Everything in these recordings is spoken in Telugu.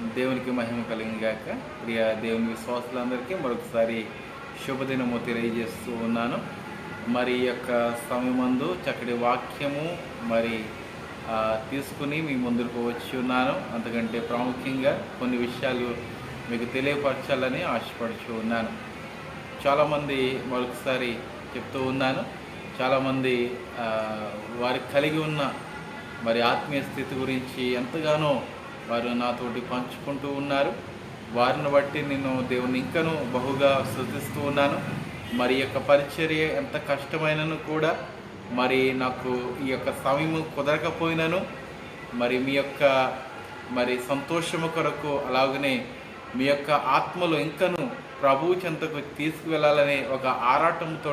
దేవునికి మహిమ కలిగిగాక ప్రియ దేవుని విశ్వాసులందరికీ మరొకసారి శుభదినము తెలియజేస్తూ ఉన్నాను. మరి ఈ యొక్క సమయమందు చక్కటి వాక్యము మరి తీసుకుని మీ ముందుకు వచ్చి ఉన్నాను. అంతకంటే ప్రాముఖ్యంగా కొన్ని విషయాలు మీకు తెలియపరచాలని ఆశపడుచు ఉన్నాను. చాలామంది మరొకసారి చెప్తూ ఉన్నాను. చాలామంది వారికి కలిగి ఉన్న మరి ఆత్మీయ స్థితి గురించి ఎంతగానో వారు నాతోటి పంచుకుంటూ ఉన్నారు. వారిని బట్టి నేను దేవుని ఇంకను బహుగా శృతిస్తూ ఉన్నాను. మరి యొక్క పరిచర్య ఎంత కష్టమైనను కూడా మరి నాకు ఈ యొక్క సమయం కుదరకపోయినను మరి మీ యొక్క మరి సంతోషము కొరకు అలాగనే మీ యొక్క ఆత్మలో ఇంకను ప్రభువు చెంతకు తీసుకువెళ్ళాలనే ఒక ఆరాటంతో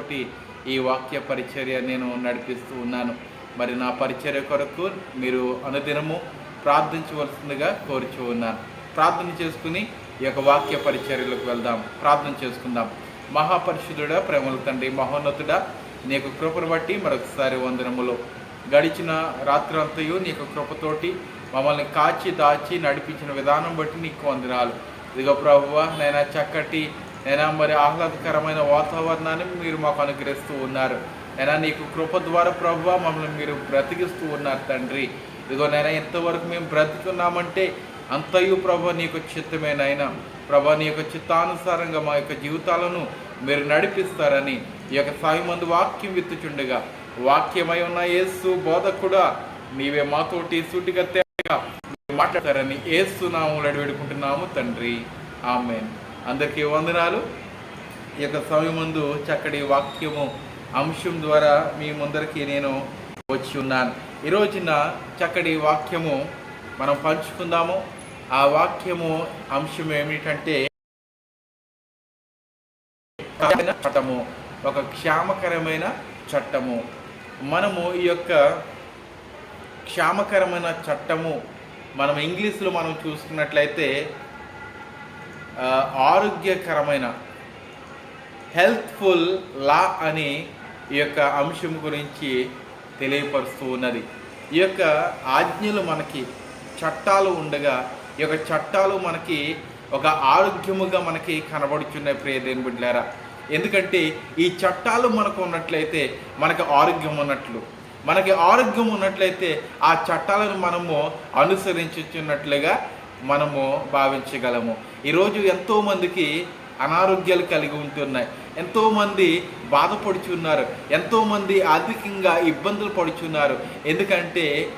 ఈ వాక్య పరిచర్య నేను నడిపిస్తూ ఉన్నాను. మరి నా పరిచర్య కొరకు మీరు అనుదినము ప్రార్థించవలసిందిగా కోరుచూ ఉన్నాను. ప్రార్థన చేసుకుని ఈ యొక్క వాక్య పరిచర్యలకు వెళ్దాం. ప్రార్థన చేసుకుందాం. మహాపరిశుద్ధుడా ప్రేమల తండ్రి మహోన్నతుడా నీకు కృపను బట్టి మరొకసారి వందనములు. గడిచిన రాత్రంతయు నీకు కృపతోటి మమ్మల్ని కాచి దాచి నడిపించిన విధానం బట్టి నీకు వందనాలు. ఇదిగో ప్రభువ నైనా చక్కటి నైనా మరి ఆహ్లాదకరమైన వాతావరణాన్ని మీరు మాకు అనుగ్రహిస్తూ ఉన్నారు. అయినా నీకు కృప ద్వారా ప్రభువ మమ్మల్ని మీరు బ్రతికిస్తూ ఉన్నారు తండ్రి. ఇదిగో నైనా ఎంతవరకు మేము బ్రతికున్నామంటే అంతయు ప్రభ నీ యొక్క చిత్తమే నాయన. ప్రభ నీ యొక్క చిత్తానుసారంగా మా యొక్క జీవితాలను మీరు నడిపిస్తారని ఈ యొక్క సాయి మందు వాక్యం విత్తుచుండగా. వాక్యమై ఉన్న యేసు బోధకుడా నీవే మాతోటి సూటిగా తేగా మీరు మాట్లాడతారని యేసు నామూలు అడివేడుకుంటున్నాము తండ్రి. ఆమె అందరికీ వందనాలు. ఈ యొక్క సమయం ముందు చక్కటి వాక్యము అంశం ద్వారా మీ ముందరికి నేను వచ్చి ఉన్నాను. ఈ రోజున చక్కటి వాక్యము మనం పంచుకుందాము. ఆ వాక్యము అంశం ఏమిటంటే చట్టము ఒక క్షామకరమైన చట్టము. మనము ఈ యొక్క క్షామకరమైన చట్టము మనం ఇంగ్లీష్లో మనం చూసుకున్నట్లయితే ఆరోగ్యకరమైన హెల్త్ఫుల్ లా అని ఈ యొక్క అంశం గురించి తెలియపరుస్తూ ఉన్నది ఈ యొక్క ఆజ్ఞలు మనకి చట్టాలు ఉండగా ఈ యొక్క చట్టాలు మనకి ఒక ఆరోగ్యముగా మనకి కనబడుచున్నాయి ప్రియదేని బిడ్డారా ఎందుకంటే ఈ చట్టాలు మనకు ఉన్నట్లయితే మనకి ఆరోగ్యం ఉన్నట్లు. మనకి ఆరోగ్యం ఉన్నట్లయితే ఆ చట్టాలను మనము అనుసరించుచున్నట్లుగా మనము భావించగలము. ఈరోజు ఎంతోమందికి అనారోగ్యాలు కలిగి ఉంటున్నాయి. ఎంతోమంది బాధపడుచున్నారు. ఎంతోమంది ఆర్థికంగా ఇబ్బందులు పడుచున్నారు. ఎందుకంటే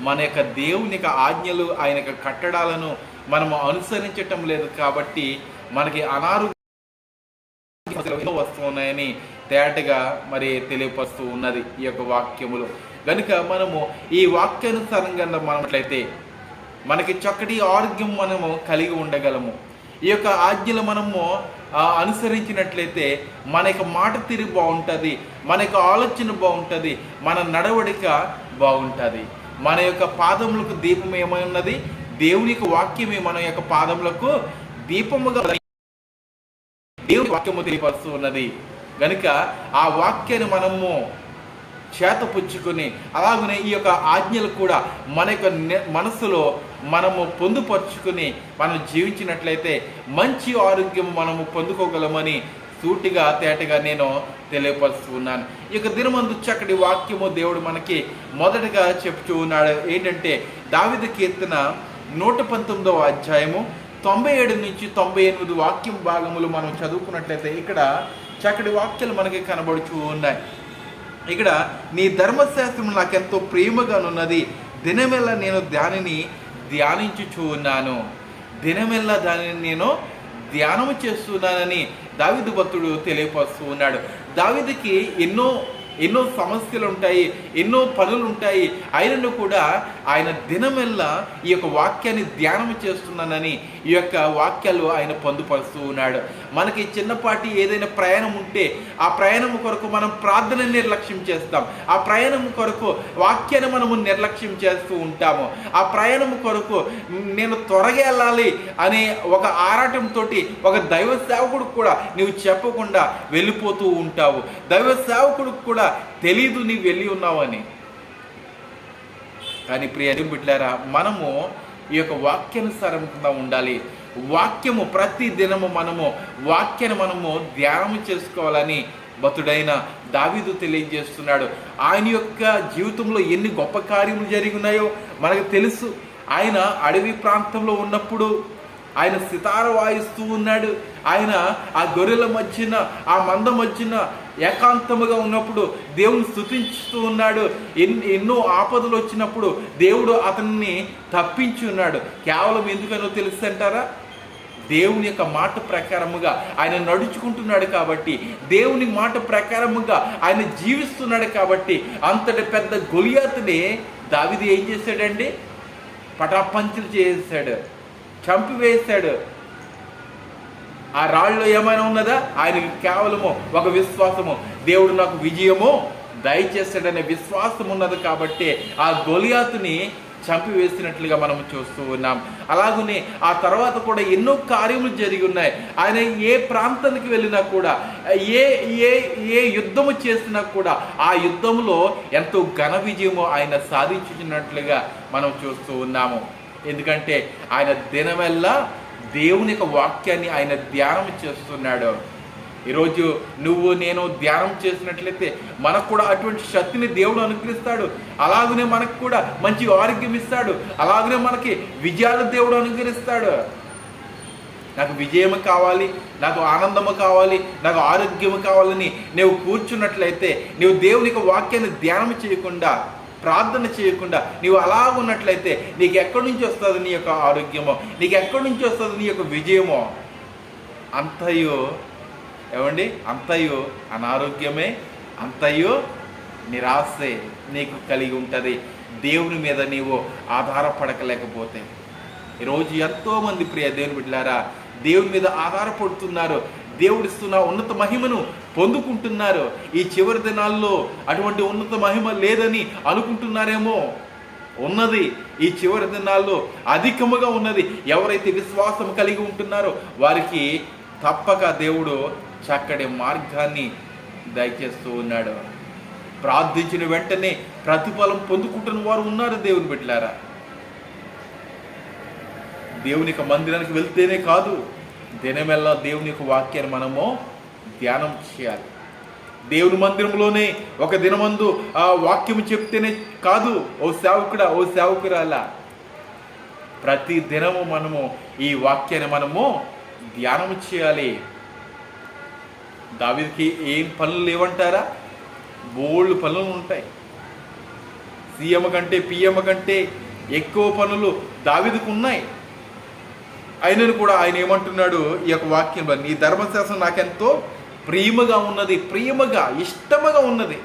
మన యొక్క దేవుని యొక్క ఆజ్ఞలు ఆయన యొక్క కట్టడాలను మనము అనుసరించటం లేదు కాబట్టి మనకి అనారోగ్య వస్తున్నాయని తేటగా మరి తెలియపరుస్తూ ఉన్నది ఈ యొక్క వాక్యములు. కనుక మనము ఈ వాక్యానుసారంగా మనట్లయితే మనకి చక్కటి ఆరోగ్యం మనము కలిగి ఉండగలము. ఈ యొక్క ఆజ్ఞలు మనము అనుసరించినట్లయితే మన యొక్క మాట తీరు బాగుంటుంది మన యొక్క ఆలోచన బాగుంటుంది మన నడవడిక బాగుంటుంది. మన యొక్క పాదములకు దీపం ఏమై ఉన్నది? దేవుని యొక్క వాక్యమే మన యొక్క పాదములకు దీపముగా దేవుని వాక్యము తెలియపరుస్తూ ఉన్నది. గనుక ఆ వాక్యాన్ని మనము చేతపుచ్చుకొని అలాగనే ఈ యొక్క ఆజ్ఞలు కూడా మన యొక్క మనసులో మనము పొందుపరుచుకుని మనం జీవించినట్లయితే మంచి ఆరోగ్యం మనము పొందుకోగలమని సూటిగా తేటగా నేను తెలియపరుస్తున్నాను. ఇక దినమందు చక్కటి వాక్యము దేవుడు మనకి మొదటగా చెప్తూ ఉన్నాడు. ఏంటంటే దావిద కీర్తన నూట పంతొమ్మిదవ అధ్యాయము తొంభై ఏడు నుంచి తొంభై ఎనిమిది వాక్యం భాగములు మనం చదువుకున్నట్లయితే ఇక్కడ చక్కటి వాక్యాలు మనకి కనబడుచూ ఉన్నాయి. ఇక్కడ నీ ధర్మశాస్త్రం నాకెంతో ప్రేమగానున్నది. దినమెల్లా నేను దానిని ధ్యానించుచూ ఉన్నాను దినమెల్లా దానిని నేను ధ్యానము చేస్తున్నానని దావిదు భక్తుడు తెలియపరుస్తూ ఉన్నాడు. దావిదికి ఎన్నో ఎన్నో సమస్యలు ఉంటాయి ఎన్నో పనులు ఉంటాయి అయినను కూడా ఆయన దినమెల్లా ఈ యొక్క వాక్యాన్ని ధ్యానం చేస్తున్నానని ఈ యొక్క వాక్యాలు ఆయన పొందుపరుస్తూ ఉన్నాడు. మనకి చిన్నపాటి ఏదైనా ప్రయాణం ఉంటే ఆ ప్రయాణం కొరకు మనం ప్రార్థన నిర్లక్ష్యం చేస్తాం. ఆ ప్రయాణం కొరకు వాక్యాన్ని మనము నిర్లక్ష్యం చేస్తూ ఉంటాము. ఆ ప్రయాణం కొరకు నేను త్వరగా వెళ్ళాలి అనే ఒక ఆరాటంతో ఒక దైవ సేవకుడు కూడా నీవు చెప్పకుండా వెళ్ళిపోతూ ఉంటావు. దైవ సేవకుడికి కూడా తెలీదు నీవు వెళ్ళి ఉన్నావని. కానీ ప్రియ బిడ్డారా మనము ఈ యొక్క వాక్యానుసారంగా ఉండాలి. వాక్యము ప్రతి దినము మనము వాక్యాన్ని మనము ధ్యానం చేసుకోవాలని భతుడైన దావీదు తెలియజేస్తున్నాడు. ఆయన యొక్క జీవితంలో ఎన్ని గొప్ప కార్యములు జరిగినాయో మనకు తెలుసు. ఆయన అడవి ప్రాంతంలో ఉన్నప్పుడు ఆయన సితార వాయిస్తూ ఉన్నాడు. ఆయన ఆ గొర్రెల మధ్యన ఆ మంద మధ్యన ఏకాంతముగా ఉన్నప్పుడు దేవుని స్థుతించుతూ ఉన్నాడు. ఎన్- ఎన్నో ఆపదలు వచ్చినప్పుడు దేవుడు అతన్ని తప్పించి ఉన్నాడు. కేవలం ఎందుకనో తెలుస్తంటారా దేవుని యొక్క మాట ప్రకారముగా ఆయన నడుచుకుంటున్నాడు కాబట్టి దేవుని మాట ప్రకారముగా ఆయన జీవిస్తున్నాడు కాబట్టి అంతటి పెద్ద గొలియాతుని దావిది ఏం చేశాడండి? పటాపంచులు చేశాడు. చంపివేశాడు. ఆ రాళ్ళలో ఏమైనా ఉన్నదా? ఆయనకి కేవలము ఒక విశ్వాసము. దేవుడు నాకు విజయము దయచేస్తాడనే విశ్వాసం ఉన్నది కాబట్టి ఆ గొలియాతుని చంపివేసినట్లుగా మనం చూస్తూ ఉన్నాం. అలాగనే ఆ తర్వాత కూడా ఎన్నో కార్యములు జరిగి ఉన్నాయి. ఆయన ఏ ప్రాంతానికి వెళ్ళినా కూడా ఏ ఏ ఏ యుద్ధము చేసినా కూడా ఆ యుద్ధంలో ఎంతో ఘన విజయము ఆయన సాధించినట్లుగా మనం చూస్తూ ఉన్నాము. ఎందుకంటే ఆయన దినమెల్లా దేవుని యొక్క వాక్యాన్ని ఆయన ధ్యానం చేస్తున్నాడు. ఈరోజు నువ్వు నేను ధ్యానం చేసినట్లయితే మనకు కూడా అటువంటి శక్తిని దేవుడు అనుగ్రహిస్తాడు. అలాగనే మనకు కూడా మంచి ఆరోగ్యం ఇస్తాడు. అలాగనే మనకి విజయాలు దేవుడు అనుగ్రహిస్తాడు. నాకు విజయం కావాలి నాకు ఆనందము కావాలి నాకు ఆరోగ్యము కావాలని నువ్వు కూర్చున్నట్లయితే నువ్వు దేవుని యొక్క వాక్యాన్ని ధ్యానం చేయకుండా ప్రార్థన చేయకుండా నీవు అలా ఉన్నట్లయితే నీకు ఎక్కడి నుంచి వస్తుంది నీ యొక్క ఆరోగ్యమో? నీకు ఎక్కడి నుంచి వస్తుంది నీ యొక్క విజయమో? అంతయో ఏమండి? అంతయో అనారోగ్యమే అంతయో నిరాశే నీకు కలిగి ఉంటుంది. దేవుని మీద నీవు ఆధారపడకలేకపోతే. ఈరోజు ఎంతోమంది ప్రియ దేవుని బిడ్డారా దేవుని మీద ఆధారపడుతున్నారు. దేవుడిస్తున్న ఉన్నత మహిమను పొందుకుంటున్నారు ఈ చివరి దినాల్లో అటువంటి ఉన్నత మహిమ లేదని అనుకుంటున్నారేమో? ఉన్నది. ఈ చివరి దినాల్లో అధికముగా ఉన్నది. ఎవరైతే విశ్వాసం కలిగి ఉంటున్నారో వారికి తప్పక దేవుడు చక్కటి మార్గాన్ని దయచేస్తూ ఉన్నాడు. ప్రార్థించిన వెంటనే ప్రతిఫలం పొందుకుంటున్న వారు ఉన్నారు దేవుని బిడ్డలారా. దేవుని మందిరానికి వెళ్తేనే కాదు దినమెల్లా దేవుని యొక్క వాక్యాన్ని మనము ధ్యానం చేయాలి. దేవుని మందిరంలోనే ఒక దినమందు ఆ వాక్యం చెప్తేనే కాదు ఓ సేవకుడా ఓ సేవకురాలా. ప్రతి దినము మనము ఈ వాక్యాన్ని మనము ధ్యానం చేయాలి. దావిదికి ఏం పనులు లేవంటారా? బోల్డ్ పనులు ఉంటాయి. సీఎం కంటే పిఎం కంటే ఎక్కువ పనులు దావిదికి ఉన్నాయి. అయినను కూడా ఆయన ఏమంటున్నాడు ఈ యొక్క వాక్యంలో నీ ధర్మశాస్త్రం నాకెంతో ప్రియముగా ఉన్నది ప్రియముగా ఇష్టముగా ఉన్నది.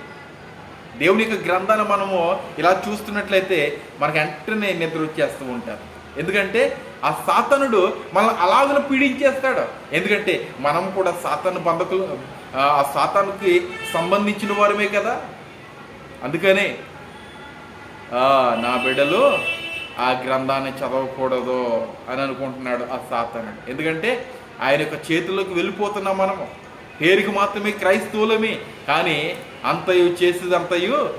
దేవుని యొక్క గ్రంథాన్ని మనము ఇలా చూస్తున్నట్లయితే మనకు వెంటనే నిద్ర వచ్చేస్తూ ఉంటారు. ఎందుకంటే ఆ సాతనుడు మనల్ని అలాగను పీడించేస్తాడు. ఎందుకంటే మనం కూడా సాతాను బంధకులు ఆ సాతానికి సంబంధించిన వారమే కదా. అందుకనే నా బిడ్డలు ఆ గ్రంథాన్ని చదవకూడదు అని అనుకుంటున్నాడు ఆ సాతానుడు. ఎందుకంటే ఆయన యొక్క చేతుల్లోకి వెళ్ళిపోతున్నాం మనము. పేరుకి మాత్రమే క్రైస్తవులమే. కానీ అంతయు చేసేదంతయు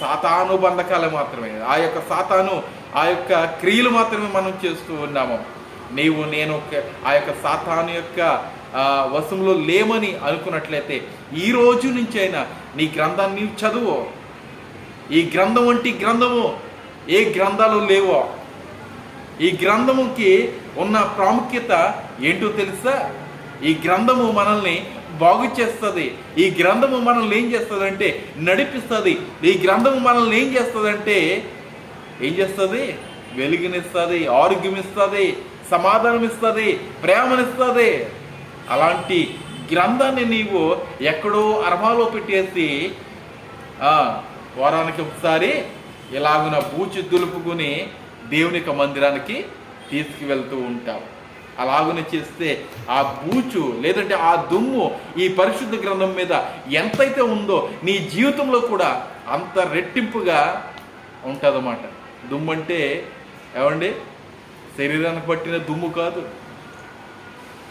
సాతాను బంధకాలు మాత్రమే. ఆ యొక్క సాతాను ఆ యొక్క క్రియలు మాత్రమే మనం చేస్తూ ఉన్నాము. నీవు నేను ఆ యొక్క సాతాను యొక్క వశంలో లేమని అనుకున్నట్లయితే ఈ రోజు నుంచి అయినా నీ గ్రంథాన్ని నీవు చదువు. ఈ గ్రంథం వంటి గ్రంథము ఏ గ్రంథాలు లేవో ఈ గ్రంథముకి ఉన్న ప్రాముఖ్యత ఏంటో తెలుసా? ఈ గ్రంథము మనల్ని బాగు చేస్తుంది. ఈ గ్రంథము మనల్ని ఏం చేస్తుందంటే నడిపిస్తుంది. ఈ గ్రంథము మనల్ని ఏం చేస్తుందంటే ఏం చేస్తుంది? వెలుగునిస్తుంది ఆరోగ్యం ఇస్తుంది సమాధానం ఇస్తుంది ప్రేమనిస్తుంది. అలాంటి గ్రంథాన్ని నీవు ఎక్కడో అర్మాలో పెట్టేసి వారానికి ఒకసారి ఇలాగున బూచి దులుపుకుని దేవుని యొక్క మందిరానికి తీసుకువెళ్తూ ఉంటావు అలాగున చేస్తే ఆ బూచు లేదంటే ఆ దుమ్ము ఈ పరిశుద్ధ గ్రంథం మీద ఎంతైతే ఉందో నీ జీవితంలో కూడా అంత రెట్టింపుగా ఉంటుందన్నమాట. దుమ్ము అంటే ఏమండి? శరీరానికి పట్టిన దుమ్ము కాదు.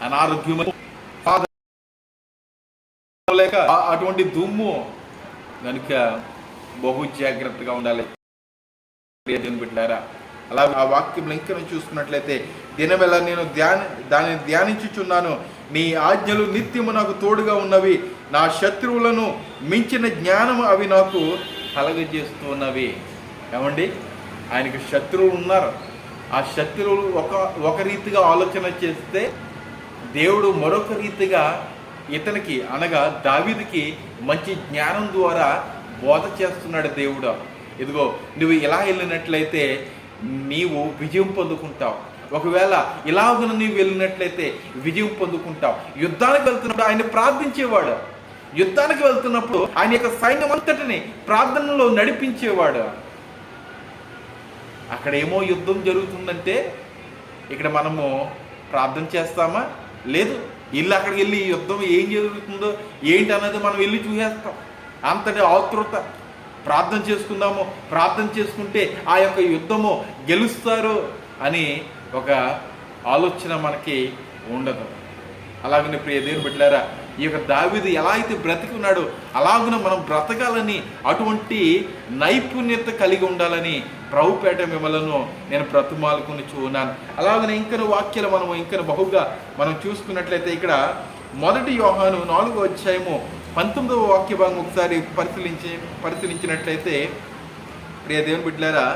అనారోగ్యం లేక అటువంటి దుమ్ము కనుక బహు జాగ్రత్తగా ఉండాలి. దేవుని బిడ్డారా అలా ఆ వాక్యం ఇంకా చూసుకున్నట్లయితే దినవేళ నేను ధ్యాన దానిని ధ్యానించుచున్నాను నీ ఆజ్ఞలు నిత్యము నాకు తోడుగా ఉన్నవి నా శత్రువులను మించిన జ్ఞానం అవి నాకు కలగజేస్తున్నవి. ఏమండి? ఆయనకు శత్రువులు ఉన్నారు. ఆ శత్రువులు ఒక ఒక రీతిగా ఆలోచన చేస్తే దేవుడు మరొక రీతిగా ఇతనికి అనగా దావిదికి మంచి జ్ఞానం ద్వారా బోధ చేస్తున్నాడు దేవుడు. ఇదిగో నువ్వు ఇలా వెళ్ళినట్లయితే నీవు విజయం పొందుకుంటావు. ఒకవేళ ఇలాగ నీవు వెళ్ళినట్లయితే విజయం పొందుకుంటావు. యుద్ధానికి వెళ్తున్నప్పుడు ఆయన ప్రార్థించేవాడు. యుద్ధానికి వెళ్తున్నప్పుడు ఆయన యొక్క సైన్యం అంతటిని ప్రార్థనలో నడిపించేవాడు. అక్కడ ఏమో యుద్ధం జరుగుతుందంటే ఇక్కడ మనము ప్రార్థన చేస్తామా? లేదు. ఇల్లు అక్కడికి వెళ్ళి యుద్ధం ఏం జరుగుతుందో ఏంటి అన్నది మనం వెళ్ళి చూసేస్తాం. అంతటి ఆతృత ప్రార్థన చేసుకుందాము ప్రార్థన చేసుకుంటే ఆ యొక్క యుద్ధము గెలుస్తారు అని ఒక ఆలోచన మనకి ఉండదు. అలాగనే ప్రియ దేవుని బిడ్డలారా ఈ యొక్క దావిది ఎలా అయితే బ్రతికి ఉన్నాడో అలాగున మనం బ్రతకాలని అటువంటి నైపుణ్యత కలిగి ఉండాలని ప్రభుపేట మిమ్మలను నేను బ్రతుమాలుకుని చూన్నాను అలాగనే ఇంకను వాక్యాలు మనం ఇంకను బహుగా మనం చూసుకున్నట్లయితే ఇక్కడ మొదటి యోహాను నాలుగో అధ్యాయము పంతొమ్మిదవ వాక్య భాగం ఒకసారి పరిశీలించి పరిశీలించినట్లయితే ప్రియ దేవుని బిడ్డలారా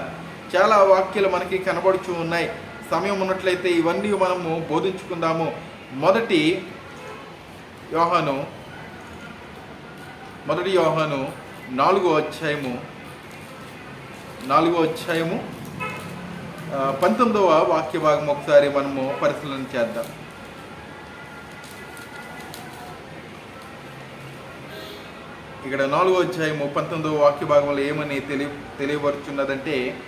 చాలా వాక్యాలు మనకి కనబడుచు ఉన్నాయి. సమయం ఉన్నట్లయితే ఇవన్నీ మనము బోధించుకుందాము. మొదటి యోహాను మొదటి యోహాను నాలుగో అధ్యాయము నాలుగో అధ్యాయము పంతొమ్మిదవ వాక్య భాగం ఒకసారి మనము పరిశీలన చేద్దాం. ఇక్కడ నాలుగో అధ్యాయము పంతొమ్మిదో వాక్య భాగంలో ఏమని తెలియ తెలియబరుచున్నదంటే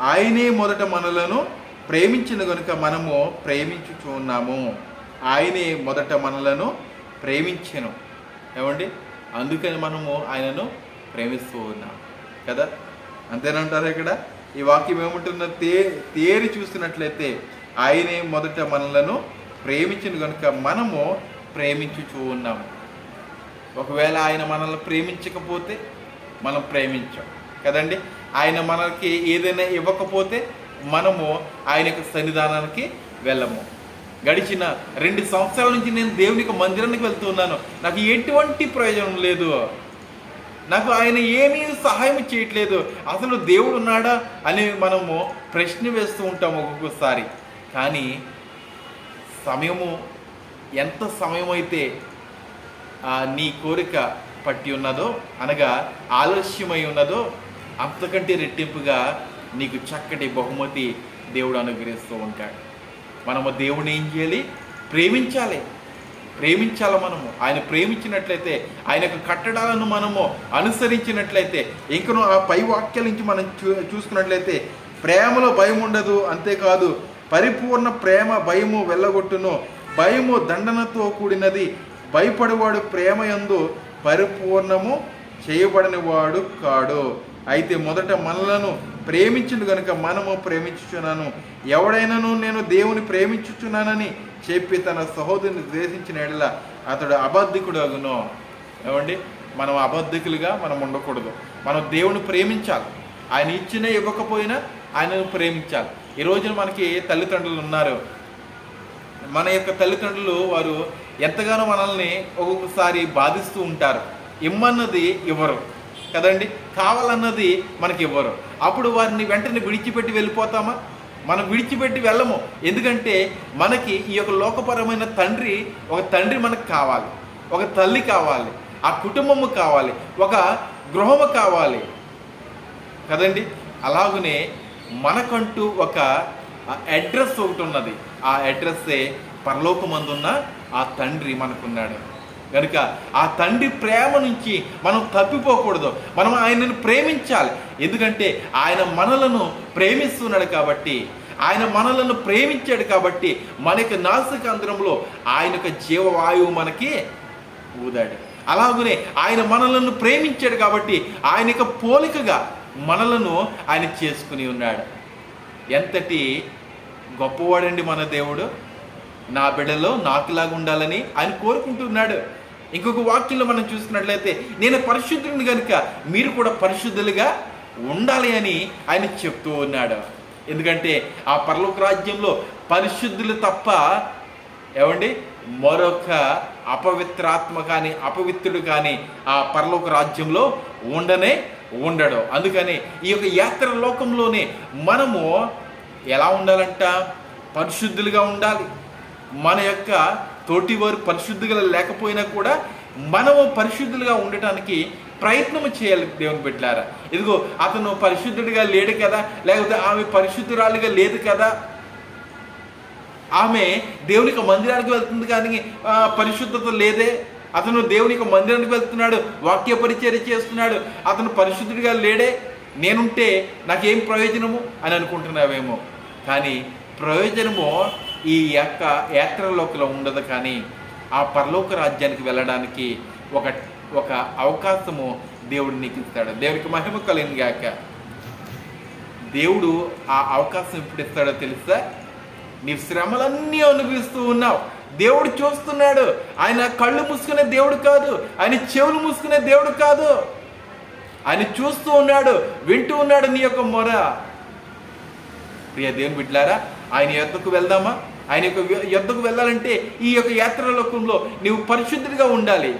ఆయనే మొదట మనలను ప్రేమించిన కనుక మనము ప్రేమించుచున్నాము ఆయనే మొదట మనలను ప్రేమించను. ఏమండి? అందుకని మనము ఆయనను ప్రేమిస్తూ ఉన్నాం. కదా? అంతేనంటారు ఇక్కడ? ఈ వాక్యం ఏముంటుందో తే తేరి చూసినట్లయితే ఆయనే మొదట మనలను ప్రేమించిన కనుక మనము ప్రేమించుచూ ఉన్నాము. ఒకవేళ ఆయన మనల్ని ప్రేమించకపోతే మనం ప్రేమించాం. కదండి? ఆయన మనకి ఏదైనా ఇవ్వకపోతే మనము ఆయన యొక్క సన్నిధానానికి వెళ్ళము. గడిచిన రెండు సంవత్సరాల నుంచి నేను దేవుని యొక్క మందిరానికి వెళ్తున్నాను. నాకు ఎటువంటి ప్రయోజనం లేదు. నాకు ఆయన ఏమీ సహాయం చేయట్లేదు. అసలు దేవుడు ఉన్నాడా అని మనము ప్రశ్న వేస్తూ ఉంటాము ఒక్కొక్కసారి. కానీ సమయము ఎంత సమయం అయితే నీ కోరిక పట్టి ఉన్నదో అనగా ఆలస్యమై ఉన్నదో అంతకంటే రెట్టింపుగా నీకు చక్కటి బహుమతి దేవుడు అనుగ్రహిస్తూ ఉంటాడు. మనము దేవుని ఏం చేయాలి? ప్రేమించాలి. ప్రేమించాలి మనము. ఆయన ప్రేమించినట్లయితే ఆయన యొక్క కట్టడాలను మనము అనుసరించినట్లయితే ఇంకను ఆ పై వాక్యాల నుంచి మనం చూ చూసుకున్నట్లయితే ప్రేమలో భయం ఉండదు అంతేకాదు పరిపూర్ణ ప్రేమ భయము వెళ్ళగొట్టును. భయము దండనతో కూడినది భయపడేవాడు ప్రేమ యందు పరిపూర్ణము చేయబడిన వాడు కాడు. అయితే మొదట మనలను ప్రేమించును గనుక మనము ప్రేమించుచున్నాను. ఎవడైనాను నేను దేవుని ప్రేమించుచున్నానని చెప్పి తన సహోదరుని ద్వేషించిన ఎడల అతడు అబద్ధికుడు అగును ఏమండి? మనం అబద్ధికులుగా మనం ఉండకూడదు. మనం దేవుని ప్రేమించాలి. ఆయన ఇచ్చిన ఇవ్వకపోయినా ఆయనను ప్రేమించాలి. ఈ రోజున మనకి తల్లిదండ్రులు ఉన్నారు. మన యొక్క తల్లిదండ్రులు వారు ఎంతగానో మనల్ని ఒక్కొక్కసారి బాధిస్తూ ఉంటారు. ఇమ్మన్నది ఇవ్వరు. కదండి? కావాలన్నది మనకి ఇవ్వరు. అప్పుడు వారిని వెంటనే విడిచిపెట్టి వెళ్ళిపోతామా? మనం విడిచిపెట్టి వెళ్ళము. ఎందుకంటే మనకి ఈ యొక్క లోకపరమైన తండ్రి ఒక తండ్రి మనకు కావాలి. ఒక తల్లి కావాలి. ఆ కుటుంబము కావాలి. ఒక గృహము కావాలి. కదండి? అలాగనే మనకంటూ ఒక అడ్రస్ ఒకటి ఉన్నది. ఆ అడ్రస్సే పరలోకమందున్న ఆ తండ్రి మనకున్నాడు. కనుక ఆ తండ్రి ప్రేమ నుంచి మనం తప్పిపోకూడదు. మనం ఆయనను ప్రేమించాలి. ఎందుకంటే ఆయన మనలను ప్రేమిస్తున్నాడు కాబట్టి ఆయన మనలను ప్రేమించాడు కాబట్టి మన యొక్క నాసిక అంతరంలో ఆయన యొక్క జీవవాయువు మనకి ఊదాడు. అలాగనే ఆయన మనలను ప్రేమించాడు కాబట్టి ఆయన యొక్క పోలికగా మనలను ఆయన చేసుకుని ఉన్నాడు. ఎంతటి గొప్పవాడండి మన దేవుడు? నా బిడ్డలో నాకులాగా ఉండాలని ఆయన కోరుకుంటున్నాడు. ఇంకొక వాక్యంలో మనం చూసుకున్నట్లయితే నేను పరిశుద్ధుని కనుక మీరు కూడా పరిశుద్ధులుగా ఉండాలి అని ఆయన చెప్తూ ఉన్నాడు. ఎందుకంటే ఆ పరలోక రాజ్యంలో పరిశుద్ధులు తప్ప ఏమండి? మరొక అపవిత్రాత్మ కానీ అపవిత్రుడు కానీ ఆ పరలోక రాజ్యంలో ఉండనే ఉండడు. అందుకని ఈ యొక్క యాత్ర లోకంలోనే మనము ఎలా ఉండాలంట? పరిశుద్ధులుగా ఉండాలి. మన యొక్క తోటివారు పరిశుద్ధులు లేకపోయినా కూడా మనము పరిశుద్ధులుగా ఉండటానికి ప్రయత్నం చేయాలి దేవుని పెట్టారా ఇదిగో అతను పరిశుద్ధుడిగా లేడు కదా లేకపోతే ఆమె పరిశుద్ధురాలుగా లేదు కదా. ఆమె దేవునికి మందిరానికి వెళ్తుంది కానీ పరిశుద్ధత లేదే. అతను దేవునికి మందిరానికి వెళ్తున్నాడు వాక్య పరిచర్య చేస్తున్నాడు. అతను పరిశుద్ధుడిగా లేడే. నేనుంటే నాకేం ప్రయోజనము అని అనుకుంటున్నావేమో. కానీ ప్రయోజనము ఈ యొక్క యాత్రలోకిలో ఉండదు కానీ ఆ పరలోక రాజ్యానికి వెళ్ళడానికి ఒక ఒక అవకాశము దేవుడు నీకు ఇస్తాడు. దేవుడికి మహిమ కలిగిన గాక. దేవుడు ఆ అవకాశం ఎప్పుడు ఇస్తాడో తెలుసా? నీ శ్రమలన్నీ అనుభవిస్తూ ఉన్నావు. దేవుడు చూస్తున్నాడు. ఆయన కళ్ళు మూసుకునే దేవుడు కాదు. ఆయన చెవులు మూసుకునే దేవుడు కాదు. ఆయన చూస్తూ ఉన్నాడు. వింటూ ఉన్నాడు నీ యొక్క మొర. ప్రియ దేవుని బిడ్డలారా ఆయన యొద్దకు వెళ్దామా? ఆయన యొక్క యుద్ధకు వెళ్ళాలంటే ఈ యొక్క యాత్రలోకంలో నీవు పరిశుద్ధుడిగా ఉండాలి.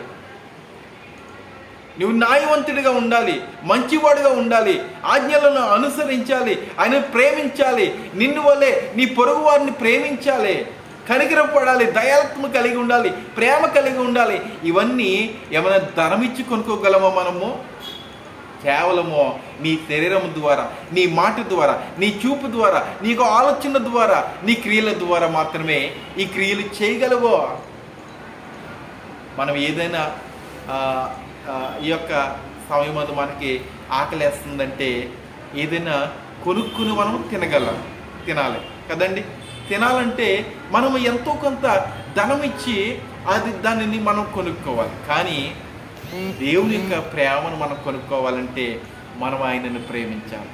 నువ్వు న్యాయవంతుడిగా ఉండాలి. మంచివాడుగా ఉండాలి. ఆజ్ఞలను అనుసరించాలి. ఆయన ప్రేమించాలి. నిన్ను వల్లే నీ పొరుగు వారిని ప్రేమించాలి కనికరపడాలి దయాత్మ కలిగి ఉండాలి. ప్రేమ కలిగి ఉండాలి. ఇవన్నీ ఏమైనా ధరమిచ్చి కొనుక్కోగలమా మనము? కేవలము నీ శరీరం ద్వారా నీ మాట ద్వారా నీ చూపు ద్వారా నీకు ఆలోచన ద్వారా నీ క్రియల ద్వారా మాత్రమే ఈ క్రియలు చేయగలవో? మనం ఏదైనా ఈ యొక్క సమయం అది మనకి ఆకలేస్తుందంటే ఏదైనా కొనుక్కుని మనం తినగలం తినాలి. కదండి? తినాలంటే మనం ఎంతో కొంత ధనం ఇచ్చి అది దానిని మనం కొనుక్కోవాలి. కానీ దేవుని యొక్క ప్రేమను మనం కొనుక్కోవాలంటే మనం ఆయనను ప్రేమించాలి.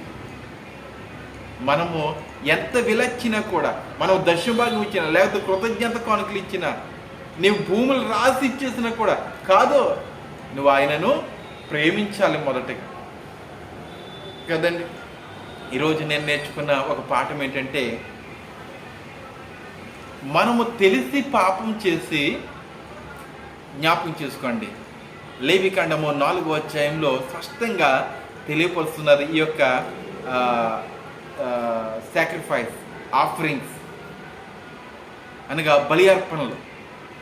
మనము ఎంత విలచ్చినా కూడా మనం దశభాగం ఇచ్చినా లేకపోతే కృతజ్ఞత కానుకలు ఇచ్చినా నీవు భూములు రాసి ఇచ్చేసినా కూడా కాదు నువ్వు ఆయనను ప్రేమించాలి మొదటగా కదండి? ఈరోజు నేను నేర్చుకున్న ఒక పాఠం ఏంటంటే మనము తెలిసి పాపం చేసి జ్ఞాపకం చేసుకోండి. లేవికాండము నాలుగో అధ్యాయంలో స్పష్టంగా తెలియపరుస్తున్నారు ఈ యొక్క సాక్రిఫైస్ ఆఫరింగ్స్ అనగా బలి అర్పణలు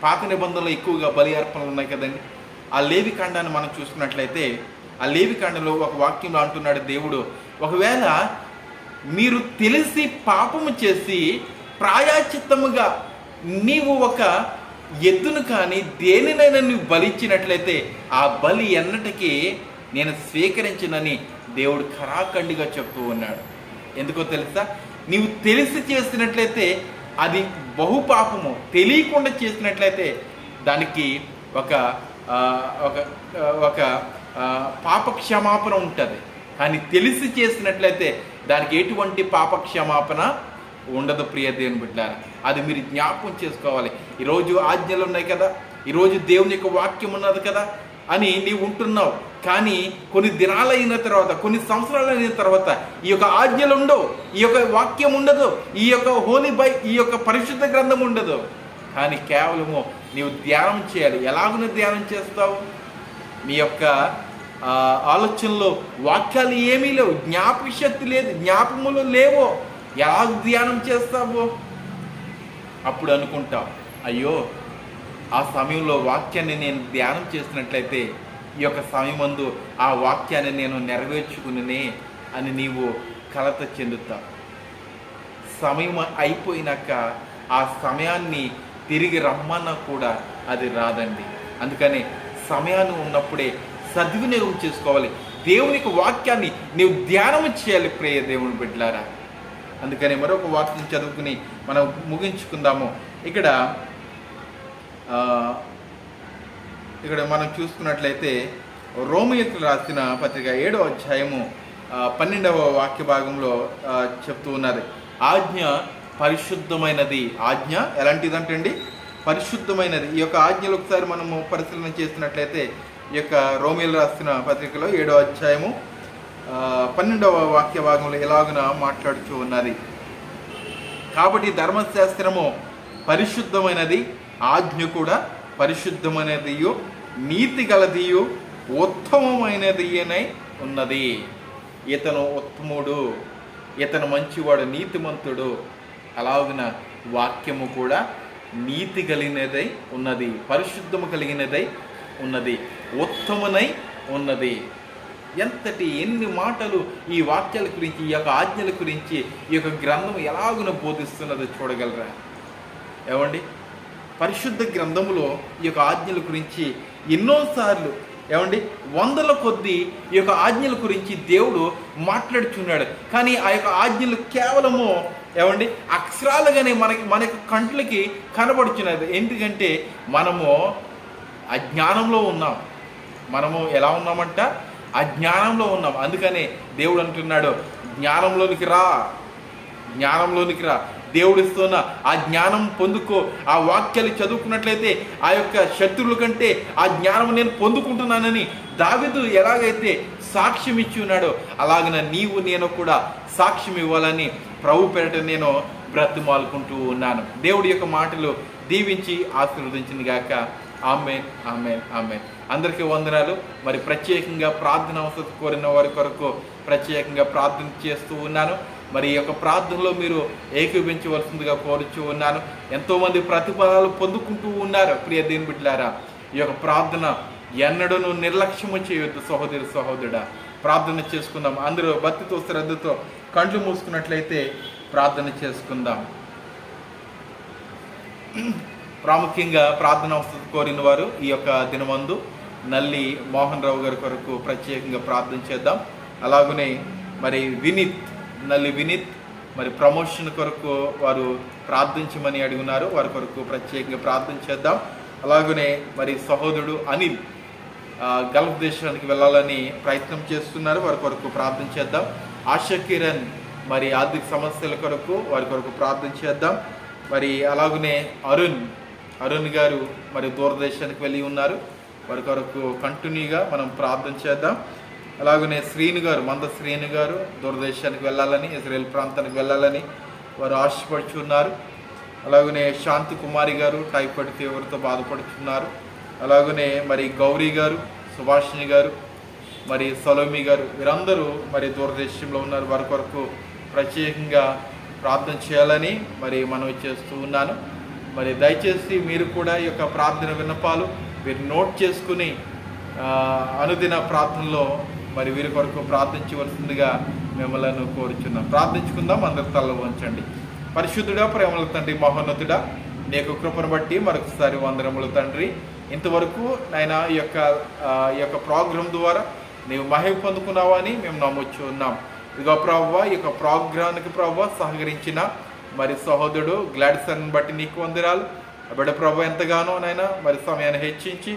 పాత నిబంధనలు ఎక్కువగా బలి అర్పణలు ఉన్నాయి కదండి. ఆ లేవి కాండాన్ని మనం చూసుకున్నట్లయితే ఆ లేవి కాండలో ఒక వాక్యంలో అంటున్నాడు దేవుడు ఒకవేళ మీరు తెలిసి పాపము చేసి ప్రాయాచిత్తముగా నీవు ఒక ఎద్దును కానీ దేనినైనా నువ్వు బలిచ్చినట్లయితే ఆ బలి ఎన్నటికీ నేను స్వీకరించనని దేవుడు ఖరాఖండిగా చెప్తూ ఉన్నాడు. ఎందుకో తెలుసా? నీవు తెలిసి చేసినట్లయితే అది బహుపాపము తెలియకుండా చేసినట్లయితే దానికి ఒక ఒక ఒక పాపక్షమాపణ పాప క్షమాపణ ఉంటుంది. కానీ తెలిసి చేసినట్లయితే దానికి ఎటువంటి పాప క్షమాపణ ఉండదు ప్రియ దేవుని బిడ్డారా. అది మీరు జ్ఞాపకం చేసుకోవాలి. ఈరోజు ఆజ్ఞలు ఉన్నాయి కదా? ఈరోజు దేవుని యొక్క వాక్యం ఉన్నది కదా? అని నీవు ఉంటున్నావు. కానీ కొన్ని దినాలు అయిన తర్వాత కొన్ని సంవత్సరాలు అయిన తర్వాత ఈ యొక్క ఆజ్ఞలు ఉండవు ఈ యొక్క వాక్యం ఉండదు ఈ యొక్క హోలీ బై ఈ యొక్క పరిశుద్ధ గ్రంథం ఉండదు. కానీ కేవలము నీవు ధ్యానం చేయాలి. ఎలాగ ధ్యానం చేస్తావు? నీ యొక్క ఆలోచనలో వాక్యాలు ఏమీ లేవు జ్ఞాపక శక్తి లేదు జ్ఞాపకములు లేవో. ఎలా ధ్యానం చేస్తావో? అప్పుడు అనుకుంటావు అయ్యో ఆ సమయంలో వాక్యాన్ని నేను ధ్యానం చేసినట్లయితే ఈ యొక్క సమయమందు ఆ వాక్యాన్ని నేను నెరవేర్చుకునే అని నీవు కలత చెందుతా సమయం అయిపోయినాక ఆ సమయాన్ని తిరిగి రమ్మన్నా కూడా అది రాదండి. అందుకని సమయాన్ని ఉన్నప్పుడే సద్వినియోగం చేసుకోవాలి. దేవునికి వాక్యాన్ని నీవు ధ్యానం చేయాలి ప్రేయ దేవుని బిడ్డలారా. అందుకని మరొక వాక్యం చదువుకుని మనం ముగించుకుందాము. ఇక్కడ ఇక్కడ మనం చూసుకున్నట్లయితే రోమియకు రాసిన పత్రిక ఏడవ అధ్యాయము పన్నెండవ వాక్య భాగంలో చెప్తూ ఉన్నారు. ఆజ్ఞ పరిశుద్ధమైనది. ఆజ్ఞ ఎలాంటిదంటే అండి పరిశుద్ధమైనది. ఈ యొక్క ఆజ్ఞలు ఒకసారి మనము పరిశీలన చేసినట్లయితే ఈ యొక్క రోమియలు రాసిన పత్రికలో ఏడో అధ్యాయము పన్నెండవ వాక్య భాగంలో ఎలాగున మాట్లాడుతూ ఉన్నది. కాబట్టి ధర్మశాస్త్రము పరిశుద్ధమైనది. ఆజ్ఞ కూడా పరిశుద్ధమైనదియు నీతి గలదియు ఉత్తమమైనదియనై ఉన్నది. ఇతను ఉత్తముడు ఇతను మంచివాడు నీతిమంతుడు. అలాగిన వాక్యము కూడా నీతి కలిగినదై ఉన్నది పరిశుద్ధము కలిగినదై ఉన్నది ఉత్తమనై ఉన్నది. ఎంతటి ఎన్ని మాటలు ఈ వాక్యాల గురించి ఈ యొక్క ఆజ్ఞల గురించి ఈ యొక్క గ్రంథం ఎలాగున బోధిస్తున్నదో చూడగలరా? ఏమండి? పరిశుద్ధ గ్రంథములో ఈ యొక్క ఆజ్ఞల గురించి ఎన్నోసార్లు ఏమండి వందల కొద్ది ఈ యొక్క ఆజ్ఞల గురించి దేవుడు మాట్లాడుచున్నాడు. కానీ ఆ యొక్క ఆజ్ఞలు కేవలము ఏమండి అక్షరాలుగానే మనకి మన యొక్క కంట్లకి కనబడుచున్నది ఎందుకంటే మనము అజ్ఞానంలో ఉన్నాం. మనము ఎలా ఉన్నామంట? అజ్ఞానంలో ఉన్నాం. అందుకనే దేవుడు అంటున్నాడు జ్ఞానంలోనికి రా. జ్ఞానంలోనికి రా. దేవుడిస్తున్న ఆ జ్ఞానం పొందుకో. ఆ వాక్యాలు చదువుకున్నట్లయితే ఆ యొక్క శత్రువుల కంటే ఆ జ్ఞానం నేను పొందుకుంటున్నానని దావిదు ఎలాగైతే సాక్ష్యం ఇచ్చి ఉన్నాడో అలాగన నీవు నేను కూడా సాక్ష్యం ఇవ్వాలని ప్రభు పేరట నేను బ్రతిమాలుకుంటూ ఉన్నాను. దేవుడి యొక్క మాటలు దీవించి ఆశీర్వదించింది గాక. ఆమె ఆమె ఆమె అందరికీ వందనాలు. మరి ప్రత్యేకంగా ప్రార్థన అవసరం కోరిన వారి కొరకు ప్రత్యేకంగా ప్రార్థన చేస్తూ ఉన్నాను. మరి ఈ యొక్క ప్రార్థనలో మీరు ఏకీభించవలసిందిగా కోరుచూ ఉన్నాను. ఎంతోమంది ప్రతిఫలాలు పొందుకుంటూ ఉన్నారు ప్రియ దేని బిడ్డలారా. ఈ యొక్క ప్రార్థన ఎన్నడూ నిర్లక్ష్యము చేయొద్దు సహోదరి సహోదరుడా. ప్రార్థన చేసుకుందాం. అందరూ భక్తితో శ్రద్ధతో కంట్లు మూసుకున్నట్లయితే ప్రార్థన చేసుకుందాం. ప్రాముఖ్యంగా ప్రార్థన అవసరం కోరిన వారు ఈ యొక్క దినమందు నల్లి మోహన్ రావు గారి కొరకు ప్రత్యేకంగా ప్రార్థన చేద్దాం. అలాగనే మరి వినీత్ నల్లి వినీత్ మరి ప్రమోషన్ కొరకు వారు ప్రార్థించమని అడుగున్నారు వారి కొరకు ప్రత్యేకంగా ప్రార్థన చేద్దాం. అలాగనే మరి సహోదరుడు అనిల్ గల్ఫ్ దేశానికి వెళ్ళాలని ప్రయత్నం చేస్తున్నారు. వారి కొరకు ప్రార్థన చేద్దాం. ఆశా కిరణ్ మరి ఆర్థిక సమస్యల కొరకు వారి కొరకు ప్రార్థన చేద్దాం. మరి అలాగనే అరుణ్ అరుణ్ గారు మరి దూరదేశానికి వెళ్ళి ఉన్నారు. వారి కొరకు కంటిన్యూగా మనం ప్రార్థన చేద్దాం. అలాగనే శ్రీను గారు మంద శ్రీను గారు దూరదేశానికి వెళ్ళాలని ఇజ్రాయెల్ ప్రాంతానికి వెళ్ళాలని వారు ఆశపడుచున్నారు. అలాగనే శాంతి కుమారి గారు టైఫాయిడ్ ఫీవర్తో బాధపడుతున్నారు అలాగనే మరి గౌరీ గారు సుభాషిణి గారు మరి సలోమి గారు వీరందరూ మరి దూరదేశంలో ఉన్నారు. వారి కొరకు ప్రత్యేకంగా ప్రార్థన చేయాలని మరి మనం చేస్తూ ఉన్నాను. మరి దయచేసి మీరు కూడా ఈ యొక్క ప్రార్థన విన్నపాలు మీరు నోట్ చేసుకుని అనుదిన ప్రార్థనలో మరి వీరి కొరకు ప్రార్థించవలసిందిగా మిమ్మలను కోరుచున్నాం. ప్రార్థించుకుందాం అందరి తల ఉంచండి. పరిశుద్ధుడా ప్రేమల తండ్రి మహోన్నతుడా నీ యొక్క కృపను బట్టి మరొకసారి వందనములు తండ్రి. ఇంతవరకు నాయన ఈ యొక్క ఈ యొక్క ప్రోగ్రాం ద్వారా నీవు మహిమ పొందుకున్నావని మేము నమ్ముచ్చు ఉన్నాం. ఇదిగో ప్రవ్వ ఈ యొక్క ప్రోగ్రాంకి ప్రవ్వ సహకరించిన మరి సహోదరుడు గ్లాడ్సన్ బట్టి నీకు వందరాలు బిడ్డ ప్రభు ఎంతగానో నాయన మరి సమయాన్ని హెచ్చించి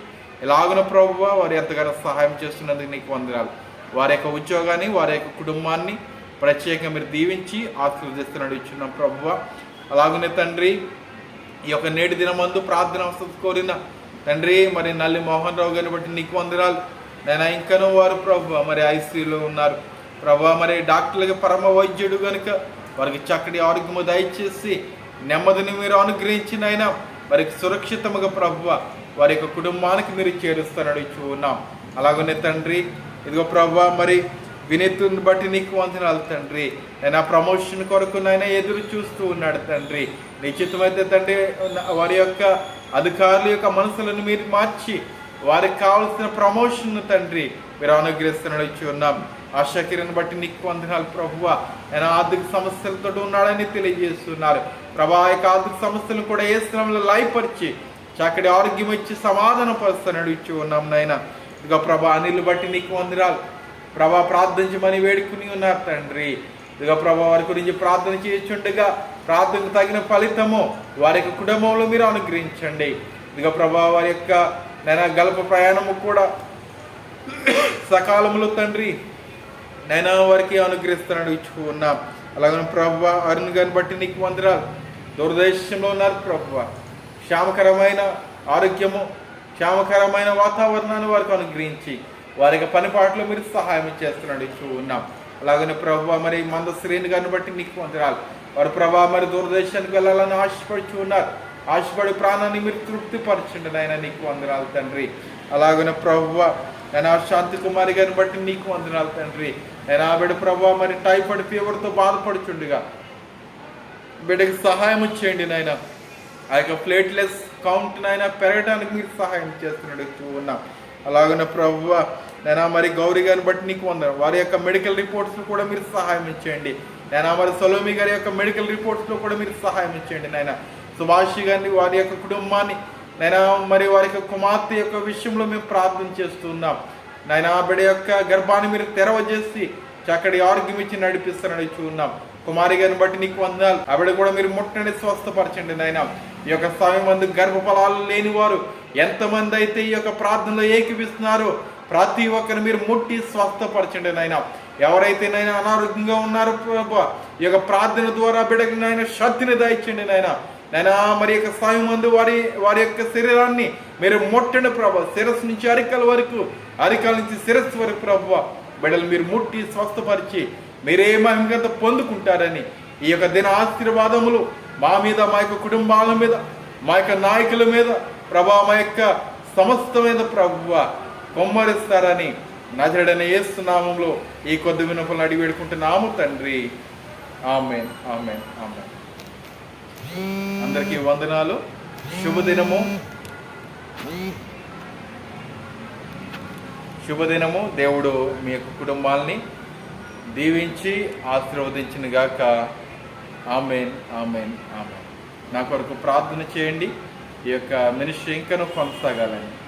ఎలాగున ప్రభువ వారు ఎంతగానో సహాయం చేస్తున్నందుకు నీకు వందరాలు వారి యొక్క ఉద్యోగాన్ని వారి యొక్క కుటుంబాన్ని ప్రత్యేకంగా మీరు దీవించి ఆశీర్వదిస్తున్నాడు నడుచున్నాం ప్రభువ. అలాగనే తండ్రి ఈ యొక్క నేటి దినమందు ప్రార్థన అవసరం కోరిన తండ్రి మరి నల్లి మోహన్ రావు గారిని బట్టి నీకు వందరాలు నేను ఇంకనూ వారు ప్రభు మరి ఐసీయూలో ఉన్నారు. ప్రభు మరి డాక్టర్లకి పరమ వైద్యుడు కనుక వారికి చక్కటి ఆరోగ్యము దయచేసి నెమ్మదిని మీరు అనుగ్రహించిన ఆయన వారికి సురక్షితముగా ప్రభు వారి యొక్క కుటుంబానికి మీరు చేరుస్తానని ఉన్నాం అలాగనే తండ్రి ఇదిగో ప్రభా మరి వినెత్తుని బట్టి నీకు వందనాలు తండ్రి. నేను ఆ ప్రమోషన్ కొరకు నాయన ఎదురు చూస్తూ ఉన్నాడు తండ్రి. నిశ్చితమైతే తండ్రి వారి యొక్క అధికారుల యొక్క మనసులను మీరు మార్చి వారికి కావలసిన ప్రమోషన్ తండ్రి మీరు అనుగ్రహిస్తున్నాడు ఇచ్చి ఉన్నాం. ఆ శకిరను బట్టి నీకు వందనాలు ప్రభువ. ఆయన ఆర్థిక సమస్యలతో ఉన్నాడని తెలియజేస్తున్నారు. ప్రభా యొక్క ఆర్థిక సమస్యలను కూడా ఏ శ్రమంలో లాయపరిచి చక్కటి ఆరోగ్యం ఇచ్చి సమాధాన పరుస్తున్నాడు ఇచ్చి ఉన్నాం నాయన. ఇక ప్రభా అనిల్ బట్టి నీకు వందనాలు. ప్రభా ప్రార్థించమని వేడుకుని ఉన్నారు తండ్రి. ఇదిగో ప్రభా వారి గురించి ప్రార్థన చేయుచుండగా ప్రార్థనకు తగిన ఫలితము వారి యొక్క కుటుంబంలో మీరు అనుగ్రహించండి. ఇదిగో ప్రభా వారి యొక్క నైనా గల్ప ప్రయాణము కూడా సకాలంలో తండ్రి నైనా వారికి అనుగ్రహిస్తున్నాడు ఇచ్చుకు ఉన్నాం అలాగే ప్రభా అరుణ్ గారిని బట్టి నీకు వందరాలు దూరదేశంలో ఉన్నారు ప్రభా. క్షామకరమైన ఆరోగ్యము క్షేమకరమైన వాతావరణాన్ని వారికి అనుగ్రహించి వారి యొక్క పని మీరు సహాయం చేస్తున్నాడు ఇచ్చు ఉన్నాం అలాగనే ప్రభావ మరి మంద శ్రేణి గారిని బట్టి నీకు వందరాలు వారు ప్రభావ మరి దూరదేశానికి వెళ్ళాలని ఆశపడుచు ఉన్నారు. ఆశపడి ప్రాణాన్ని మీరు తృప్తిపరచండి నాయన నీకు వందనాలు తండ్రి. అలాగనే ప్రభు నేను శాంతి కుమారి గారిని బట్టి నీకు వందనాలు తండ్రి. నేను ఆ బిడ్డ ప్రభావ మరి టైఫాయిడ్ ఫీవర్తో బాధపడుచుండగా. బిడ్డకి సహాయం చేయండి నాయన ఆ యొక్క ప్లేట్లెస్ కౌంట్ నాయన పెరగడానికి మీరు సహాయం చేస్తున్నాడు ఉన్నాం. అలాగనే ప్రభువ నేనా మరి గౌరీ గారిని బట్టి నీకు వందనం. వారి యొక్క మెడికల్ రిపోర్ట్స్ కూడా మీరు సహాయం ఇచ్చేయండి. నేనా మరి సొలోమి గారి యొక్క మెడికల్ రిపోర్ట్స్లో కూడా మీరు సహాయం ఇచ్చేయండి నాయన. సుభాషి గారిని వారి యొక్క కుటుంబాన్ని నైనా మరి వారి యొక్క కుమార్తె యొక్క విషయంలో మేము ప్రార్థన చేస్తున్నాం నాయన బిడ్డ యొక్క గర్భాన్ని మీరు తెరవజేసి చక్కటి ఆరోగ్యం ఇచ్చి నడిపిస్తారని చూన్నాం కుమారి గారిని బట్టి నీకు వందాలు. ఆవిడ కూడా మీరు ముట్టని స్వస్థపరచండి నాయన. ఈ యొక్క సమయం మందు గర్భఫలాలు లేనివారు ఎంతమంది అయితే ఈ యొక్క ప్రార్థనలో ఏకీపిస్తున్నారో? ప్రతి ఒక్కరు మీరు ముట్టి స్వస్థపరచండి నాయన. ఎవరైతే నైనా అనారోగ్యంగా ఉన్నారో ప్రభా ఈ యొక్క ప్రార్థన ద్వారా బిడకి నాయన శక్తిని దాయించండి నాయన. నైనా మరి యొక్క సాయం మందు వారి వారి యొక్క శరీరాన్ని మీరు ముట్టండి ప్రభా. శిరస్సు నుంచి అరికల వరకు అరికల నుంచి శిరస్సు వరకు ప్రభు బిడ్డలు మీరు ముట్టి స్వస్థపరిచి మీరే మహిమగంత పొందుకుంటారని ఈ యొక్క దిన ఆశీర్వాదములు మా మీద మా యొక్క కుటుంబాల మీద మా యొక్క నాయకుల మీద ప్రభా మా యొక్క సమస్త మీద ప్రభువ కొమ్మరిస్తారని నజరడని ఏస్తున్నామంలో ఈ కొద్ది వినపలను అడిగి పెడుకుంటున్నాము తండ్రి. Amen amen amen. అందరికీ వందనాలు. శుభదినము. శుభదినము. దేవుడు మీ యొక్క కుటుంబాల్ని దీవించి ఆశీర్వదించిన గాక ఆమెన్ ఆమెన్ ఆమెన్. నా కొరకు ప్రార్థన చేయండి. ఈ యొక్క మినిస్ట్రీ ఇంకను కొనసాగాలని.